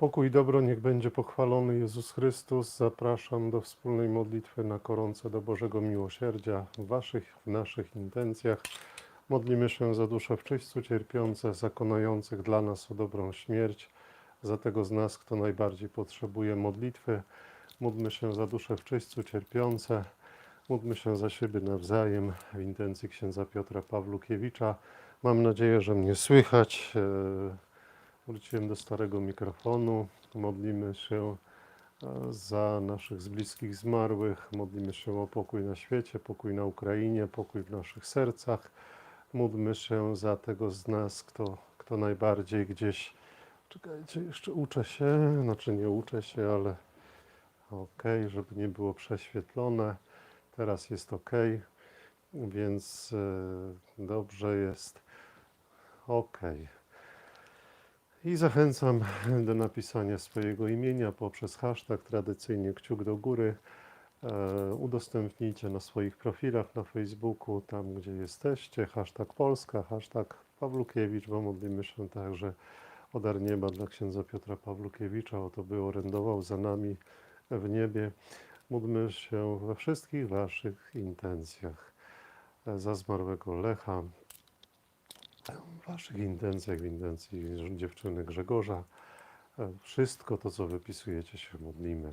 Pokój i dobro niech będzie pochwalony Jezus Chrystus. Zapraszam do wspólnej modlitwy na koronce do Bożego Miłosierdzia w Waszych, w naszych intencjach. Modlimy się za dusze w czyśćcu cierpiące, zakonających dla nas o dobrą śmierć, za tego z nas, kto najbardziej potrzebuje modlitwy. Módlmy się za dusze w czyśćcu cierpiące. Módlmy się za siebie nawzajem w intencji księdza Piotra Pawlukiewicza. Mam nadzieję, że mnie słychać. Wróciłem do starego mikrofonu. Modlimy się e, za naszych z bliskich zmarłych. Modlimy się o pokój na świecie, pokój na Ukrainie, pokój w naszych sercach. Módlmy się za tego z nas, kto, kto najbardziej gdzieś. Czekajcie, jeszcze uczę się, znaczy nie uczę się, ale ok, żeby nie było prześwietlone. Teraz jest ok, więc e, dobrze jest. Ok. I zachęcam do napisania swojego imienia poprzez hashtag tradycyjnie kciuk do góry. E, udostępnijcie na swoich profilach na Facebooku, tam gdzie jesteście, hashtag Polska, hashtag Pawlukiewicz, bo modlimy się także o dar nieba dla księdza Piotra Pawlukiewicza, o to by orędował za nami w niebie. Módlmy się we wszystkich waszych intencjach e, za zmarłego Lecha, w Waszych intencjach, w intencji dziewczyny Grzegorza, e, wszystko to, co wypisujecie, się modlimy.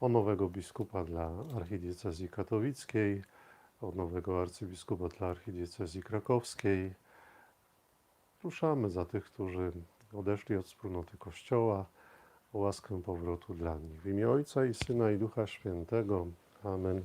O nowego biskupa dla archidiecezji katowickiej, o nowego arcybiskupa dla archidiecezji krakowskiej. Ruszamy za tych, którzy odeszli od wspólnoty Kościoła, o łaskę powrotu dla nich. W imię Ojca i Syna i Ducha Świętego. Amen.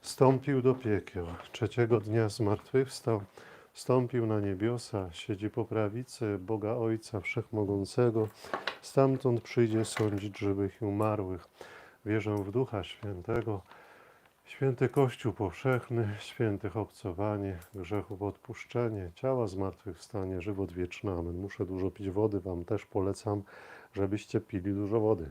Wstąpił do piekieł, trzeciego dnia zmartwychwstał, wstąpił na niebiosa, siedzi po prawicy Boga Ojca Wszechmogącego, stamtąd przyjdzie sądzić żywych i umarłych. Wierzę w Ducha Świętego, święty Kościół powszechny, świętych obcowanie, grzechów odpuszczenie, ciała zmartwychwstanie, żywot wieczny. Amen. Muszę dużo pić wody, Wam też polecam, żebyście pili dużo wody.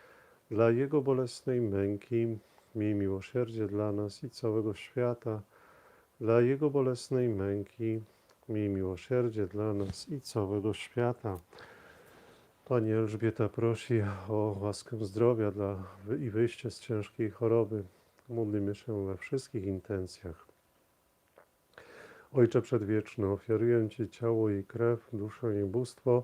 dla Jego bolesnej męki, miej miłosierdzie dla nas i całego świata. Dla Jego bolesnej męki, miej miłosierdzie dla nas i całego świata. Pani Elżbieta prosi o łaskę zdrowia dla, i wyjście z ciężkiej choroby. Módlimy się we wszystkich intencjach. Ojcze Przedwieczny, ofiaruję Ci ciało i krew, duszę i bóstwo,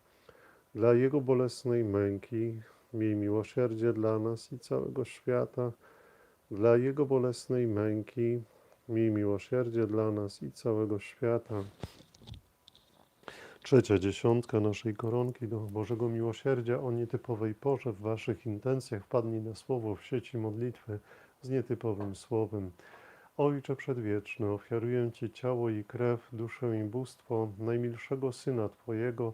dla Jego bolesnej męki, miej miłosierdzie dla nas i całego świata, dla Jego bolesnej męki, miej miłosierdzie dla nas i całego świata. Trzecia dziesiątka naszej koronki do Bożego Miłosierdzia o nietypowej porze w Waszych intencjach wpadnij na słowo w sieci modlitwy z nietypowym słowem. Ojcze Przedwieczny, ofiaruję Ci ciało i krew, duszę i bóstwo najmilszego Syna Twojego,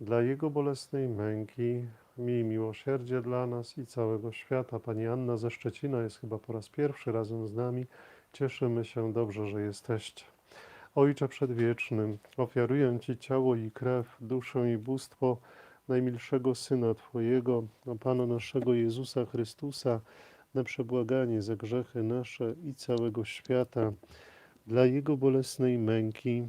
dla Jego bolesnej męki, miej miłosierdzie dla nas i całego świata. Pani Anna ze Szczecina jest chyba po raz pierwszy razem z nami. Cieszymy się dobrze, że jesteście. Ojcze Przedwieczny, ofiaruję Ci ciało i krew, duszę i bóstwo najmilszego Syna Twojego, Pana naszego Jezusa Chrystusa, na przebłaganie za grzechy nasze i całego świata. Dla Jego bolesnej męki,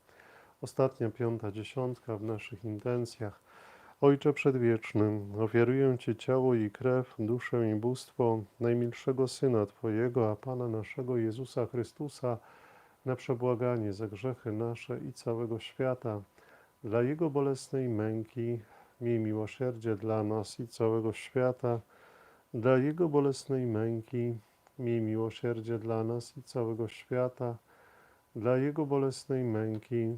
Ostatnia piąta dziesiątka w naszych intencjach. Ojcze Przedwieczny, ofiaruję Ci ciało i krew, duszę i bóstwo najmilszego Syna Twojego, a Pana naszego Jezusa Chrystusa, na przebłaganie za grzechy nasze i całego świata. Dla Jego bolesnej męki, miej miłosierdzie dla nas i całego świata. Dla Jego bolesnej męki, miej miłosierdzie dla nas i całego świata. Dla Jego bolesnej męki,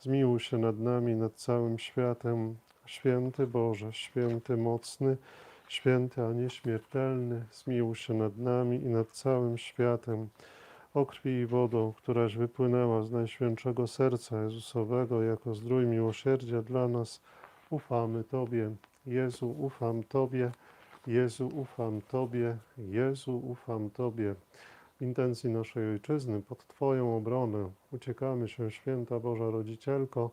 zmiłuj się nad nami, nad całym światem. Święty Boże, święty mocny, święty, a nieśmiertelny, zmiłuj się nad nami i nad całym światem. O krwi i wodą, któraś wypłynęła z Najświętszego Serca Jezusowego jako zdrój miłosierdzia dla nas, ufamy Tobie. Jezu, ufam Tobie. Jezu, ufam Tobie. Jezu, ufam Tobie. W intencji naszej Ojczyzny, pod Twoją obronę, uciekamy się, Święta Boża Rodzicielko,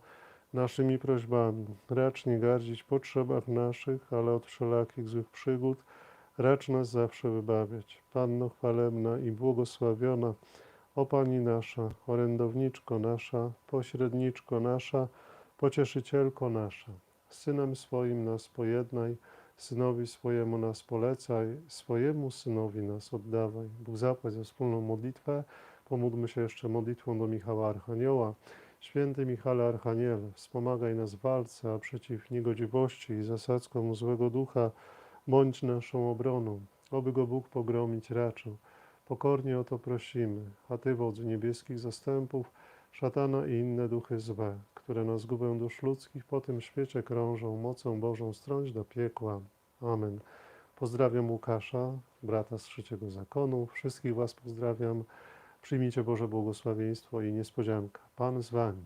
naszymi prośbami. Racz nie gardzić potrzebach naszych, ale od wszelakich złych przygód, racz nas zawsze wybawiać. Panno chwalebna i błogosławiona, o Pani nasza, orędowniczko nasza, pośredniczko nasza, pocieszycielko nasza. Synem swoim nas pojednaj, Synowi swojemu nas polecaj, swojemu Synowi nas oddawaj. Bóg zapłać za wspólną modlitwę. Pomódlmy się jeszcze modlitwą do Michała Archanioła. Święty Michale Archaniele, wspomagaj nas w walce, a przeciw niegodziwości i zasadzkom złego ducha bądź naszą obroną, oby go Bóg pogromić raczył. Pokornie o to prosimy, a Ty, wodzu niebieskich zastępów, szatana i inne duchy złe, które na zgubę dusz ludzkich po tym świecie krążą, mocą Bożą strąć do piekła. Amen. Pozdrawiam Łukasza, brata z trzeciego zakonu. Wszystkich Was pozdrawiam. Przyjmijcie Boże błogosławieństwo i niespodzianka. Pan z Wami.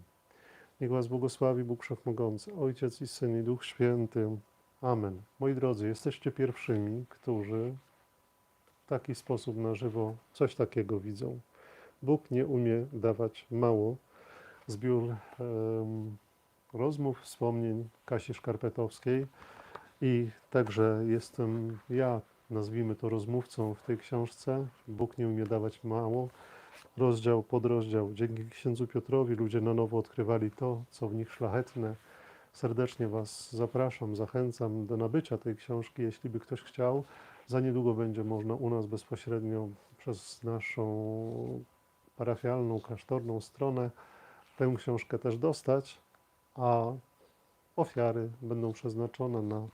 Niech Was błogosławi Bóg Wszechmogący, Ojciec i Syn i Duch Święty. Amen. Moi drodzy, jesteście pierwszymi, którzy w taki sposób na żywo coś takiego widzą. Bóg nie umie dawać mało. Zbiór em, rozmów, wspomnień Kasi Szkarpetowskiej i także jestem ja, nazwijmy to rozmówcą w tej książce. Bóg nie umie dawać mało. Rozdział, podrozdział. Dzięki księdzu Piotrowi ludzie na nowo odkrywali to, co w nich szlachetne. Serdecznie Was zapraszam, zachęcam do nabycia tej książki, jeśli by ktoś chciał. Za niedługo będzie można u nas bezpośrednio przez naszą parafialną, klasztorną stronę tę książkę też dostać, a ofiary będą przeznaczone na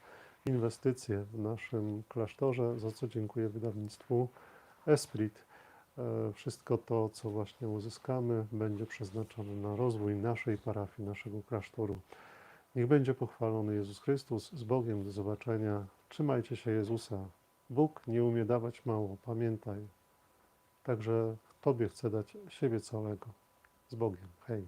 inwestycje w naszym klasztorze, za co dziękuję wydawnictwu Esprit. E, Wszystko to, co właśnie uzyskamy, będzie przeznaczone na rozwój naszej parafii, naszego klasztoru. Niech będzie pochwalony Jezus Chrystus. Z Bogiem do zobaczenia. Trzymajcie się Jezusa. Bóg nie umie dawać mało, pamiętaj. Także Tobie chcę dać siebie całego. Z Bogiem. Hej.